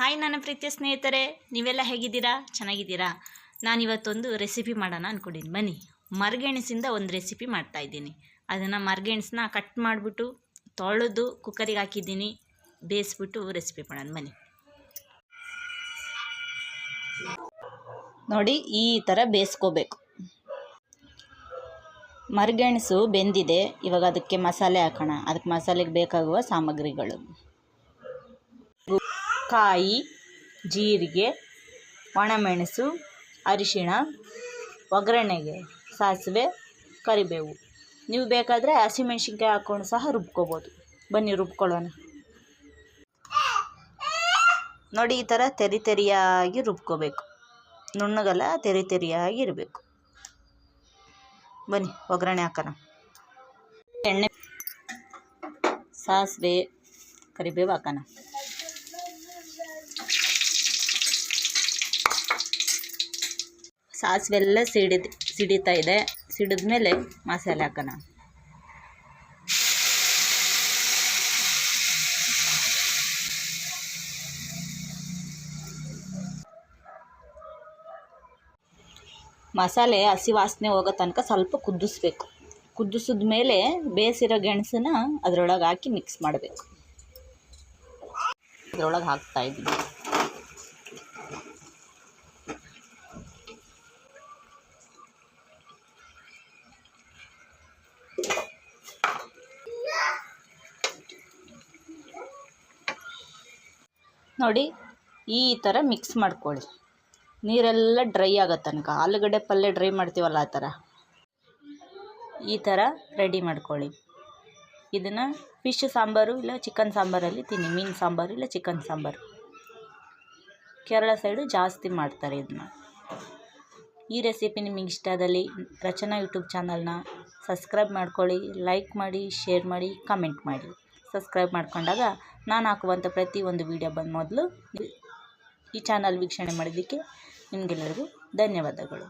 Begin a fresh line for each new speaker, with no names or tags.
Hi ನನ್ನ ಪ್ರೀತಿಯ ಸ್ನೇಹಿತರೆ, ನೀವೆಲ್ಲ ಹೇಗಿದ್ದೀರಾ? ಚೆನ್ನಾಗಿದ್ದೀರಾ? ನಾನಿವತ್ತೊಂದು ರೆಸಿಪಿ ಮಾಡೋಣ ಅಂದ್ಕೊಂಡಿದ್ದೀನಿ ಬನ್ನಿ, ಮರಗೆಣಸಿಂದ ಒಂದು ರೆಸಿಪಿ ಮಾಡ್ತಾಯಿದ್ದೀನಿ ಅದನ್ನು ಮರಗೆಣಸನ್ನ ಕಟ್ ಮಾಡಿಬಿಟ್ಟು, ತೊಳೆದು ಕುಕ್ಕರಿಗೆ ಹಾಕಿದ್ದೀನಿ. ಬೇಯಿಸ್ಬಿಟ್ಟು ರೆಸಿಪಿ ಮಾಡೋಣ. ಬನ್ನಿ. ನೋಡಿ, ಈ ಥರ ಬೇಯಿಸ್ಕೋಬೇಕು. ಮರಗೆಣಸು ಬೆಂದಿದೆ. ಇವಾಗ ಅದಕ್ಕೆ ಮಸಾಲೆ ಹಾಕೋಣ. ಅದಕ್ಕೆ ಮಸಾಲೆಗೆ ಬೇಕಾಗುವ ಸಾಮಗ್ರಿಗಳು. ಕಾಯಿ, ಜೀರಿಗೆ, ಒಣಮೆಣಸು, ಅರಿಶಿಣ, ಒಗ್ಗರಣೆಗೆ ಸಾಸಿವೆ, ಕರಿಬೇವು. ನೀವು ಬೇಕಾದರೆ ಹಸಿಮೆಣ್ಸಿನ್ಕಾಯಿ ಹಾಕ್ಕೊಂಡು ಸಹ ರುಬ್ಕೋಬೋದು. ಬನ್ನಿ, ರುಬ್ಕೊಳ್ಳೋಣ. ನೋಡಿ, ಈ ಥರ ತೆರಿ ತೆರಿಯಾಗಿ ರುಬ್ಕೋಬೇಕು. ನುಣ್ಣಗಲ್ಲ, ತೆರಿ ತೆರಿಯಾಗಿ ಇರಬೇಕು. ಬನ್ನಿ, ಒಗ್ಗರಣೆ ಹಾಕೋಣ. ಎಣ್ಣೆ, ಸಾಸಿವೆ, ಕರಿಬೇವು ಹಾಕೋಣ. ಸಾಸಿವೆ ಎಲ್ಲ ಸಿಡಿದು, ಸಿಡಿತಾ ಇದೆ. ಸಿಡಿದ ಮೇಲೆ ಮಸಾಲೆ ಹಾಕೋಣ. ಮಸಾಲೆ ಹಸಿ ವಾಸನೆ ಹೋಗೋ ತನಕ ಸ್ವಲ್ಪ ಕುದಿಸ್ಬೇಕು. ಕುದಿಸಿದ ಮೇಲೆ ಬೇಯಿಸಿರೋ ಗೆಣಸನ್ನ ಅದರೊಳಗೆ ಹಾಕಿ ಮಿಕ್ಸ್ ಮಾಡಬೇಕು. ಅದರೊಳಗೆ ಹಾಕ್ತಾ ನೋಡಿ, ಈ ಥರ ಮಿಕ್ಸ್ ಮಾಡ್ಕೊಳ್ಳಿ. ನೀರೆಲ್ಲ ಡ್ರೈ ಆಗೋ ತನಕ, ಆಲೂಗಡ್ಡೆ ಪಲ್ಯ ಡ್ರೈ ಮಾಡ್ತೀವಲ್ಲ ಆ ಥರ ಈ ಥರ ರೆಡಿ ಮಾಡ್ಕೊಳ್ಳಿ. ಇದನ್ನು ಫಿಶ್ ಸಾಂಬಾರು ಇಲ್ಲ ಚಿಕನ್ ಸಾಂಬಾರಲ್ಲಿ ತಿನ್ನಿ, ಮೀನು ಸಾಂಬಾರು ಇಲ್ಲ ಚಿಕನ್ ಸಾಂಬಾರು. ಕೇರಳ ಸೈಡು ಜಾಸ್ತಿ ಮಾಡ್ತಾರೆ ಇದನ್ನ ಈ ರೆಸಿಪಿ ನಿಮಗೆ ಇಷ್ಟ ಆದಲ್ಲಿ ರಚನಾ ಯೂಟ್ಯೂಬ್ ಚಾನಲ್ನ ಸಬ್ಸ್ಕ್ರೈಬ್ ಮಾಡ್ಕೊಳ್ಳಿ ಲೈಕ್ ಮಾಡಿ ಶೇರ್ ಮಾಡಿ ಕಮೆಂಟ್ ಮಾಡಿ. ಸಬ್ಸ್ಕ್ರೈಬ್ ಮಾಡ್ಕೊಂಡಾಗ ನಾನು ಹಾಕುವಂಥ ಪ್ರತಿಯೊಂದು ವೀಡಿಯೋ ಬಂದ ಮೊದಲು ಈ ಚಾನಲ್ ವೀಕ್ಷಣೆ ಮಾಡಿದ್ದಕ್ಕೆ ನಿಮಗೆಲ್ಲರಿಗೂ ಧನ್ಯವಾದಗಳು.